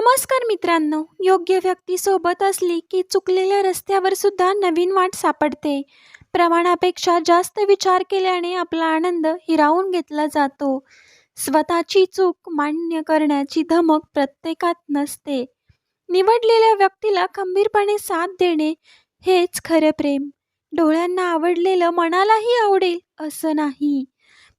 नमस्कार मित्रांनो योग्य व्यक्ती सोबत असली की चुकलेल्या रस्त्यावर सुद्धा नवीन वाट सापडते. प्रमाणापेक्षा जास्त विचार केल्याने आपला आनंद हिरावून घेतला जातो. स्वतःची चूक मान्य करण्याची धमक प्रत्येकात नसते. निवडलेल्या व्यक्तीला खंबीरपणे साथ देणे हेच खरं प्रेम. डोळ्यांना आवडलेलं मनालाही आवडेल असं नाही.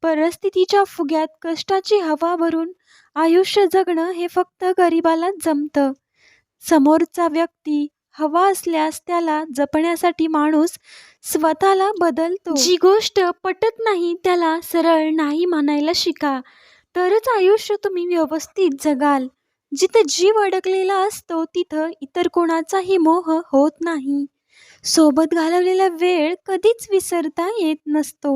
परिस्थितीच्या फुग्यात कष्टाची हवा भरून आयुष्य जगणं हे फक्त गरिबालाच जमतं. समोरचा व्यक्ती हवा असल्यास त्याला जपण्यासाठी माणूस स्वतःला बदलतो. जी गोष्ट पटत नाही त्याला सरळ नाही म्हणायला शिका. तरच आयुष्य तुम्ही व्यवस्थित जगाल. जिथं जीव अडकलेला असतो तिथं इतर कोणाचाही मोह होत नाही. सोबत घालवलेला वेळ कधीच विसरता येत नसतो.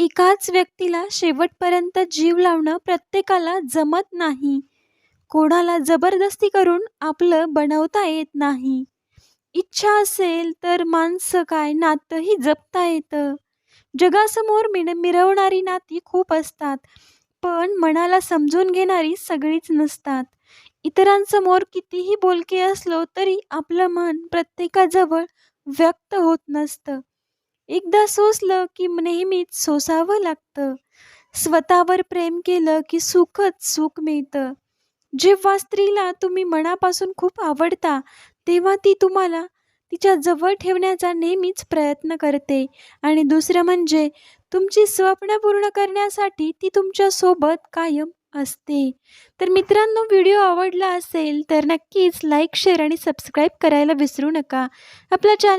एकाच व्यक्तीला शेवटपर्यंत जीव लावणं प्रत्येकाला जमत नाही. कोणाला जबरदस्ती करून आपलं बनवता येत नाही. इच्छा असेल तर माणसं काय नातंही जपता येतं. जगासमोर मिण मिरवणारी नाती खूप असतात पण मनाला समजून घेणारी सगळीच नसतात. इतरांसमोर कितीही बोलके असलो तरी आपलं मन प्रत्येकाजवळ व्यक्त होत नसतं. एकदा सोसलं की नेहमीच सोसावं लागतं. स्वतःवर प्रेम केलं की सुखच सुख मिळतं. जेव्हा स्त्रीला तुम्ही मनापासून खूप आवडता तेव्हा ती तुम्हाला तिच्या जवळ ठेवण्याचा नेहमीच प्रयत्न करते. आणि दुसरं म्हणजे तुमची स्वप्न पूर्ण करण्यासाठी ती तुमच्यासोबत कायम असते. तर मित्रांनो व्हिडिओ आवडला असेल तर नक्कीच लाईक शेअर आणि सबस्क्राईब करायला विसरू नका. आपल्या चॅनल